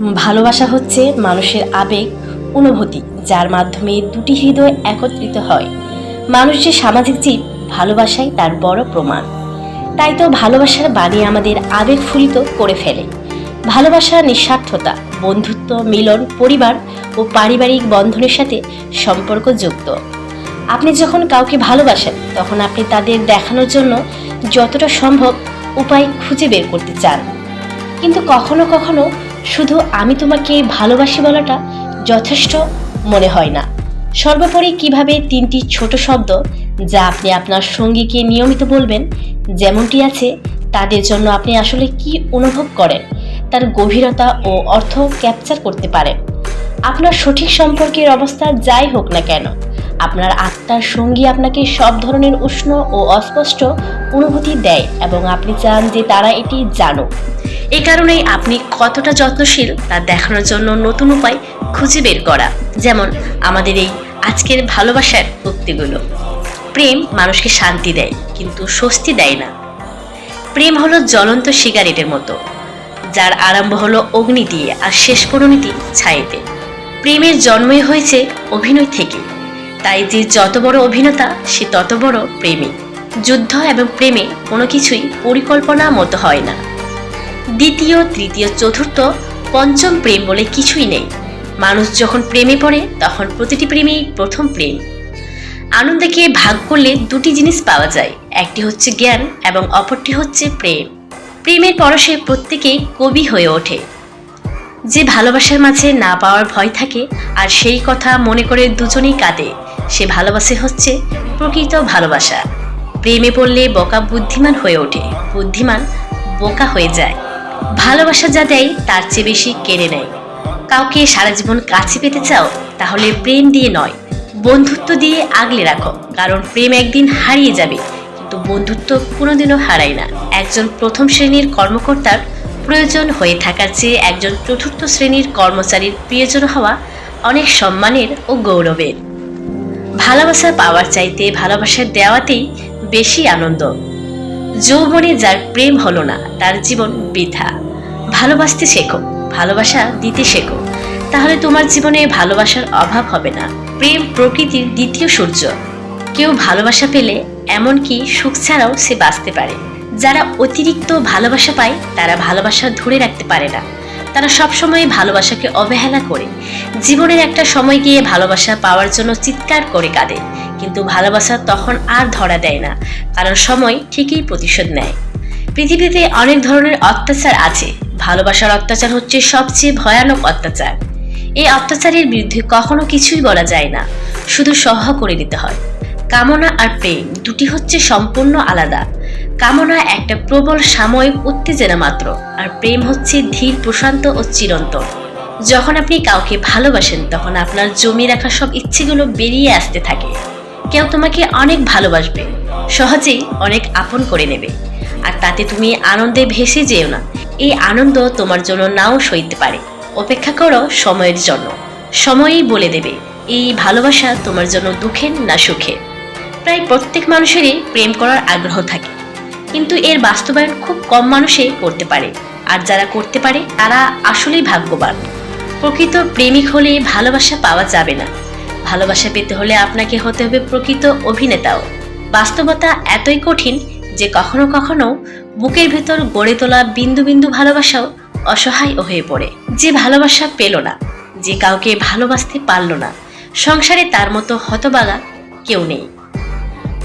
ভালোবাসা হচ্ছে মানুষের আবেগ, অনুভূতি, যার মাধ্যমে দুটি হৃদয় একত্রিত হয়। মানুষ যে সামাজিক জীব, ভালোবাসাই তার বড় প্রমাণ। তাই তো ভালোবাসার বাণী আমাদের আবেগ ফুলিত করে ফেলে। ভালোবাসা নিঃস্বার্থতা, বন্ধুত্ব, মিলন, পরিবার ও পারিবারিক বন্ধনের সাথে সম্পর্কযুক্ত আপনি যখন কাউকে ভালোবাসেন, তখন আপনি তাদের দেখানোর জন্য যতটা সম্ভব উপায় খুঁজে বের করতে চান। কিন্তু কখনো কখনো শুধু আমি তোমাকে ভালোবাসি বলাটা যথেষ্ট মনে হয় না। সর্বোপরি কীভাবে তিনটি ছোট শব্দ যা আপনি আপনার সঙ্গীকে নিয়মিত বলবেন, যেমনটি আছে, তাদের জন্য আপনি আসলে কি অনুভব করেন, তার গভীরতা ও অর্থ ক্যাপচার করতে পারেন আপনার সঠিক সম্পর্কের অবস্থা যাই হোক না কেন, আপনার আত্মার সঙ্গী আপনাকে সব ধরনের উষ্ণ ও অস্পষ্ট অনুভূতি দেয় এবং আপনি চান যে তারা এটি জানুক। এই কারণেই আপনি কতটা যত্নশীল তা দেখানোর জন্য নতুন উপায় খুঁজে বের করা, যেমন আমাদের এই আজকের ভালোবাসার উক্তিগুলো। প্রেম মানুষকে শান্তি দেয়, কিন্তু স্বস্তি দেয় না। প্রেম হলো জ্বলন্ত সিগারেটের মতো, যার আরম্ভ হলো অগ্নি দিয়ে আর শেষ পরিণতি ছাইতে প্রেমের জন্মই হয়েছে অভিনয় থেকে, তাই যে যত বড় অভিনেতা, সে তত বড় প্রেমিক। যুদ্ধ এবং প্রেমে কোনো কিছুই পরিকল্পনা মতো হয় না। দ্বিতীয়, তৃতীয়, চতুর্থ, পঞ্চম প্রেম বলে কিছুই নেই। মানুষ যখন প্রেমে পড়ে, তখন প্রতিটি প্রেমেই প্রথম প্রেম। আনন্দকে ভাগ করলে দুটি জিনিস পাওয়া যায়, একটি হচ্ছে জ্ঞান এবং অপরটি হচ্ছে প্রেম। প্রেমের পরশে প্রত্যেকেই কবি হয়ে ওঠে। যে ভালোবাসার মাঝে না পাওয়ার ভয় থাকে, আর সেই কথা মনে করে দুজনেই কাঁদে, সে ভালোবাসে হচ্ছে প্রকৃত ভালোবাসা। প্রেমে পড়লে বোকা বুদ্ধিমান হয়ে ওঠে, বুদ্ধিমান বোকা হয়ে যায়। ভালোবাসা যা দেয়, তার চেয়ে বেশি কেড়ে নেয়। কাউকে সারা জীবন কাছে পেতে চাও, তাহলে প্রেম দিয়ে নয়, বন্ধুত্ব দিয়ে আগলে রাখো। কারণ প্রেম একদিন হারিয়ে যাবে, কিন্তু বন্ধুত্ব কোনোদিনও হারায় না। একজন প্রথম শ্রেণির কর্মকর্তার প্রয়োজন হয়ে থাকার চেয়ে একজন চতুর্থ শ্রেণির কর্মচারীর প্রিয়জন হওয়া অনেক সম্মানের ও গৌরবের। ভালোবাসা পাওয়ার চাইতে ভালোবাসা দেওয়াতেই বেশি আনন্দ। যৌবনে যার প্রেম হলো না, তার জীবন বৃথা। ভালোবাসতে শেখো, ভালোবাসা দিতে শেখো। তাহলে তোমার জীবনে ভালোবাসার অভাব হবে না। প্রেম প্রকৃতির দ্বিতীয় সূর্য। কেউ ভালোবাসা পেলে এমনকি সুখ ছাড়াও সে বাঁচতে পারে। যারা অতিরিক্ত ভালোবাসা পায়, তারা ভালোবাসা ধরে রাখতে পারে না। তারা সবসময় ভালোবাসাকে অবহেলা করে। জীবনের একটা সময় গিয়ে ভালোবাসা পাওয়ার জন্য চিৎকার করে কাঁদে। কিন্তু ভালোবাসা তখন আর ধরা দেয় না, কারণ সময় ঠিকই প্রতিশোধ নেয়। পৃথিবীতে অনেক ধরনের অত্যাচার আছে। ভালোবাসার অত্যাচার হচ্ছে সবচেয়ে ভয়ানক অত্যাচার। এই অত্যাচারের বিরুদ্ধে কখনো কিছুই বলা যায় না। শুধু সহ করে দিতে হয়। কামনা আর প্রেম দুটি হচ্ছে সম্পূর্ণ আলাদা। কামনা একটা প্রবল সাময়িক উত্তেজনা মাত্র, আর প্রেম হচ্ছে ধীর, প্রশান্ত ও চিরন্তন। যখন আপনি কাউকে ভালোবাসেন, তখন আপনার জমি রাখা সব ইচ্ছেগুলো বেরিয়ে আসতে থাকে। কেউ তোমাকে অনেক ভালোবাসবে, সহজেই অনেক আপন করে নেবে। আর তাতে তুমি আনন্দে ভেসে যেও না। এই আনন্দ তোমার জন্য নাও সইতে পারে। অপেক্ষা করো সময়ের জন্য। সময়ই বলে দেবে, এই ভালোবাসা তোমার জন্য দুঃখের না সুখের। প্রায় প্রত্যেক মানুষেরই প্রেম করার আগ্রহ থাকে। কিন্তু এর বাস্তবায়ন খুব কম মানুষই করতে পারে। আর যারা করতে পারে, তারা আসলেই ভাগ্যবান। প্রকৃত প্রেমিক হলে ভালোবাসা পাওয়া যাবে না। ভালোবাসা পেতে হলে আপনাকে হতে হবে প্রকৃত অভিনেতাও। বাস্তবতা এতই কঠিন যে কখনো কখনো বুকের ভেতর গড়ে তোলা বিন্দু বিন্দু ভালোবাসাও অসহায় হয়ে পড়ে। যে ভালোবাসা পেল না, যে কাউকে ভালোবাসতে পারল না, সংসারে তার মতো হতবাগা কেউ নেই।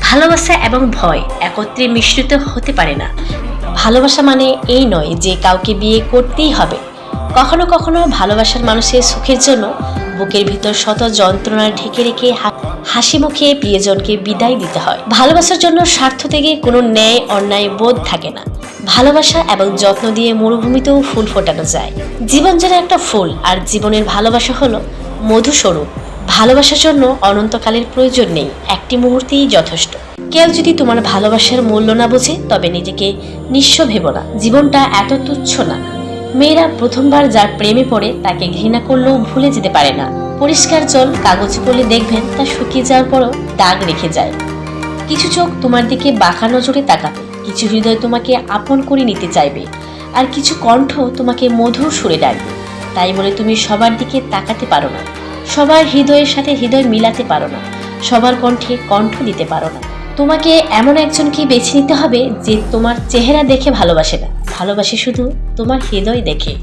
ভালোবাসা এবং ভয় একত্রে মিশ্রিত হতে পারে না। ভালোবাসা মানে এই নয় যে কাউকে বিয়ে করতেই হবে। কখনো কখনো ভালোবাসার মানুষের সুখের জন্য বুকের ভিতর শত যন্ত্রণা ঢেকে রেখে হাসি মুখে প্রিয়জনকে বিদায় দিতে হয়। ভালোবাসার জন্য স্বার্থ থেকে কোনো ন্যায়, অন্যায় বোধ থাকে না। ভালোবাসা এবং যত্ন দিয়ে মরুভূমিতেও ফুল ফোটানো যায়। জীবন যেন একটা ফুল, আর জীবনের ভালোবাসা হলো মধুস্বরূপ। ভালোবাসার জন্য অনন্তকালের প্রয়োজন নেই, একটি মুহূর্তেই যথেষ্ট। কেউ যদি তোমার ভালোবাসার মূল্য না বোঝে, তবে নিজেকে নিঃস্ব ভেবো না। জীবনটা এত তুচ্ছ না। মেয়েরা প্রথমবার যার প্রেমে পড়ে, তাকে ঘৃণা করলেও ভুলে যেতে পারে না। পরিষ্কার জল, কাগজ করলে দেখবেন তা শুকিয়ে যাওয়ার পরও দাগ রেখে যায়। কিছু চোখ তোমার দিকে বাঁকা নজরে তাকাবে। কিছু হৃদয় তোমাকে আপন করে নিতে চাইবে। আর কিছু কণ্ঠ তোমাকে মধুর সুরে ডাকবে। তাই বলে তুমি সবার দিকে তাকাতে পারো না। সবার হৃদয়ের সাথে হৃদয় মিলাতে পারো না। সবার কণ্ঠে কণ্ঠ দিতে পারো না। তোমাকে এমন একজনকে বেছে নিতে হবে যে তোমার চেহারা দেখে ভালোবাসে না। ভালোবাসে শুধু তোমার হৃদয় দেখে।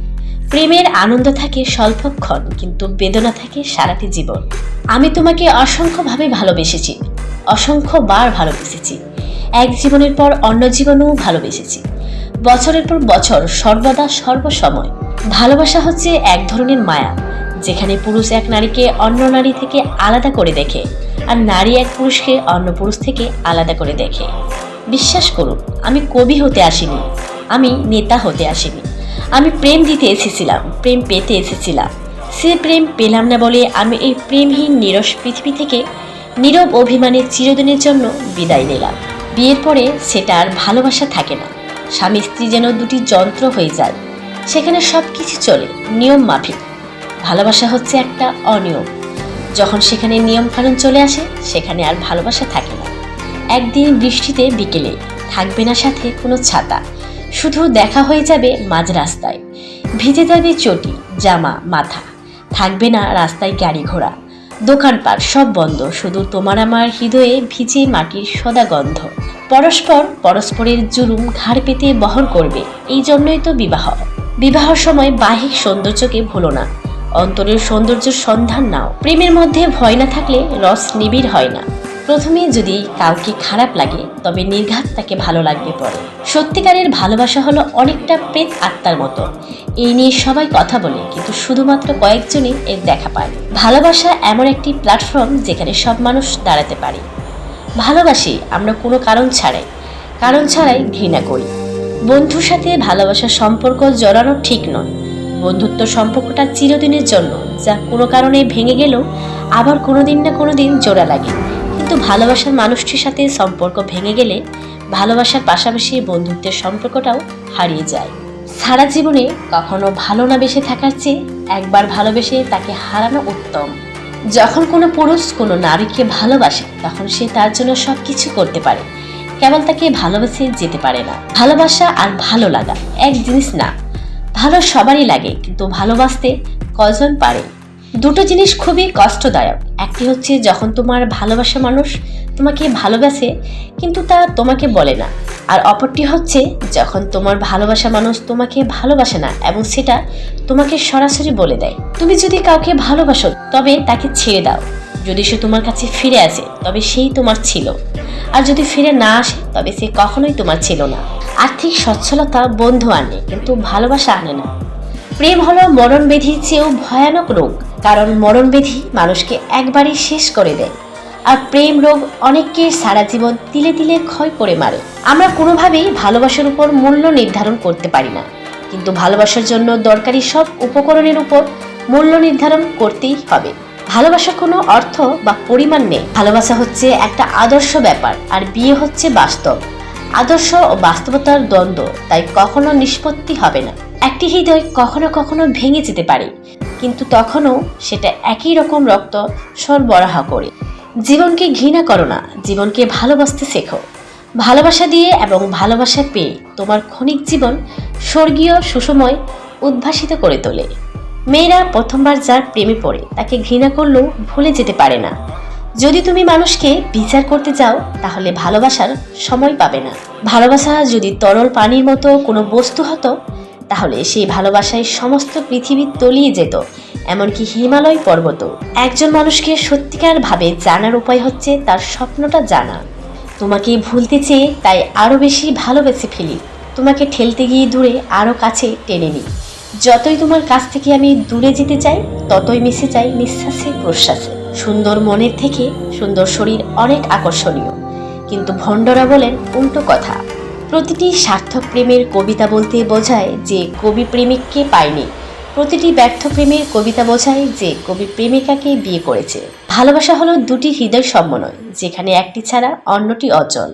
প্রেমের আনন্দ থাকে স্বল্পক্ষণ, কিন্তু বেদনা থাকে সারাটি জীবন। আমি তোমাকে অসংখ্যভাবে ভালোবেসেছি, অসংখ্যবার ভালোবেসেছি। এক জীবনের পর অন্য জীবনেও ভালোবেসেছি। বছরের পর বছর, সর্বদা সর্বসময়। ভালোবাসা হচ্ছে এক ধরনের মায়া, যেখানে পুরুষ এক নারীকে অন্য নারী থেকে আলাদা করে দেখে। আর নারী এক পুরুষকে অন্য পুরুষ থেকে আলাদা করে দেখে। বিশ্বাস করুন, আমি কবি হতে আসিনি, আমি নেতা হতে আসিনি। আমি প্রেম দিতে এসেছিলাম, প্রেম পেতে এসেছিলাম। সে প্রেম পেলাম না বলে আমি এই প্রেমহীন, নিরস পৃথিবী থেকে নীরব অভিমানে চিরদিনের জন্য বিদায় নিলাম। বিয়ের পরে সেটা আর ভালোবাসা থাকে না। স্বামী স্ত্রী যেন দুটি যন্ত্র হয়ে যায়। সেখানে সব কিছু চলে, নিয়ম মাফিক। ভালোবাসা হচ্ছে একটা অনিয়ম। যখন সেখানে নিয়মকানুন চলে আসে, সেখানে আর ভালোবাসা থাকে না। একদিন বৃষ্টিতে বিকেলে থাকবে না সাথে কোনো ছাতা। শুধু দেখা হয়ে যাবে মাঝ রাস্তায়। ভিজে যাবে চটি, জামা, মাথা। থাকবে না রাস্তায় গাড়ি ঘোড়া। দোকানপাট সব বন্ধ, শুধু তোমার আমার হৃদয়ে ভিজে মাটির সদা গন্ধ। পরস্পর পরস্পরের জুলুম ঘাড় পেতে বহন করবে, এই জন্যই তো বিবাহ। বিবাহর সময় বাহিক সৌন্দর্যকে ভুলো না। অন্তরের সৌন্দর্যের সন্ধান নাও। প্রেমের মধ্যে ভয় না থাকলে রস নিবিড় হয় না। প্রথমে যদি কাউকে খারাপ লাগে, তবে নির্ঘাত তাকে ভালো লাগবে পরে। সত্যিকারের ভালোবাসা হলো অনেকটা প্রেত আত্মার মতো। এই নিয়ে সবাই কথা বলে, কিন্তু শুধুমাত্র কয়েকজনই এর দেখা পায়। ভালোবাসা এমন একটি প্ল্যাটফর্ম যেখানে সব মানুষ দাঁড়াতে পারে। ভালোবাসি আমরা কোনো কারণ ছাড়াই। কারণ ছাড়াই ঘৃণা করি। বন্ধুর সাথে ভালোবাসার সম্পর্ক জড়ানো ঠিক নয়। বন্ধুত্ব সম্পর্কটা চিরদিনের জন্য, যা কোনো কারণে ভেঙে গেলেও আবার কোনো দিন না কোনো দিন জোড়া লাগে। কিন্তু ভালোবাসার মানুষটির সাথে সম্পর্ক ভেঙে গেলে ভালোবাসার পাশাপাশি বন্ধুত্বের সম্পর্কটাও হারিয়ে যায়। সারা জীবনে কখনো ভালো না বেসে থাকার চেয়ে একবার ভালোবেসে তাকে হারানো উত্তম। যখন কোনো পুরুষ কোনো নারীকে ভালোবাসে, তখন সে তার জন্য সব কিছু করতে পারে। কেবল তাকে ভালোবেসে যেতে পারে না। ভালোবাসা আর ভালো লাগা এক জিনিস না ভালো সবারই লাগে, কিন্তু ভালোবাসতে কজন পারে? দুটো জিনিস খুবই কষ্টদায়ক। একটি হচ্ছে যখন তোমার ভালোবাসা মানুষ তোমাকে ভালোবাসে, কিন্তু তা তোমাকে বলে না। আর অপরটি হচ্ছে যখন তোমার ভালোবাসা মানুষ তোমাকে ভালোবাসে না এবং সেটা তোমাকে সরাসরি বলে দেয়। তুমি যদি কাউকে ভালোবাসো, তবে তাকে ছেড়ে দাও। যদি সে তোমার কাছে ফিরে আসে, তবে সেই তোমার ছিল। আর যদি ফিরে না আসে, তবে সে কখনোই তোমার ছিল না। আর্থিক সচ্ছলতা বন্ধু আনে, কিন্তু ভালোবাসা আনে না। প্রেম হলো মরণবেধির চেয়েও ভয়ানক রোগ, কারণ মরণবেধি মানুষকে একবারই শেষ করে দেয়। আর প্রেম রোগ অনেককে সারা জীবন তিলে তিলে ক্ষয় করে মারে। আমরা কোনোভাবেই ভালোবাসার উপর মূল্য নির্ধারণ করতে পারি না। কিন্তু ভালোবাসার জন্য দরকারি সব উপকরণের উপর মূল্য নির্ধারণ করতেই হবে। ভালোবাসার কোনো অর্থ বা পরিমাণ নেই। ভালোবাসা হচ্ছে একটা আদর্শ ব্যাপার, আর বিয়ে হচ্ছে বাস্তব। আদর্শ ও বাস্তবতার দ্বন্দ্ব, তাই কখনো নিষ্পত্তি হবে না। একটি হৃদয় কখনো কখনো ভেঙে যেতে পারে, কিন্তু তখনও সেটা একই রকম রক্ত সরবরাহ করে। জীবনকে ঘৃণা করো না, জীবনকে ভালোবাসতে শেখো। ভালোবাসা দিয়ে এবং ভালোবাসা পেয়ে তোমার ক্ষণিক জীবন স্বর্গীয় সুসময় উদ্ভাসিত করে তোলে। মেয়েরা প্রথমবার যার প্রেমে পড়ে, তাকে ঘৃণা করলেও ভুলে যেতে পারে না। যদি তুমি মানুষকে বিচার করতে যাও তাহলে ভালোবাসার সময় পাবে না। ভালোবাসা যদি তরল পানির মতো কোনো বস্তু হতো, তাহলে সেই ভালোবাসায় সমস্ত পৃথিবী তলিয়ে যেত, এমনকি হিমালয় পর্বত। একজন মানুষকে সত্যিকার ভাবে জানার উপায় হচ্ছে তার স্বপ্নটা জানা। তোমাকে ভুলতে চেয়ে তাই আরও বেশি ভালোবেসে ফেলি। তোমাকে ঠেলতে গিয়ে দূরে আরও কাছে টেনে নিই। যতই তোমার কাছ থেকে আমি দূরে যেতে চাই, ততই মিশে যাই নিঃশ্বাসে প্রশ্বাসে। সুন্দর মনের থেকে সুন্দর শরীর অনেক আকর্ষণীয়। কিন্তু ভণ্ডরা বলেন উল্টো কথা। প্রতিটি সার্থক প্রেমের কবিতা বলতে বোঝায় যে কবি প্রেমিককে পায়নি। প্রতিটি ব্যর্থ প্রেমের কবিতা বোঝায় যে কবি প্রেমিকাকে বিয়ে করেছে। ভালোবাসা হলো দুটি হৃদয় সমন্বয় যেখানে একটি ছাড়া অন্যটি অচল।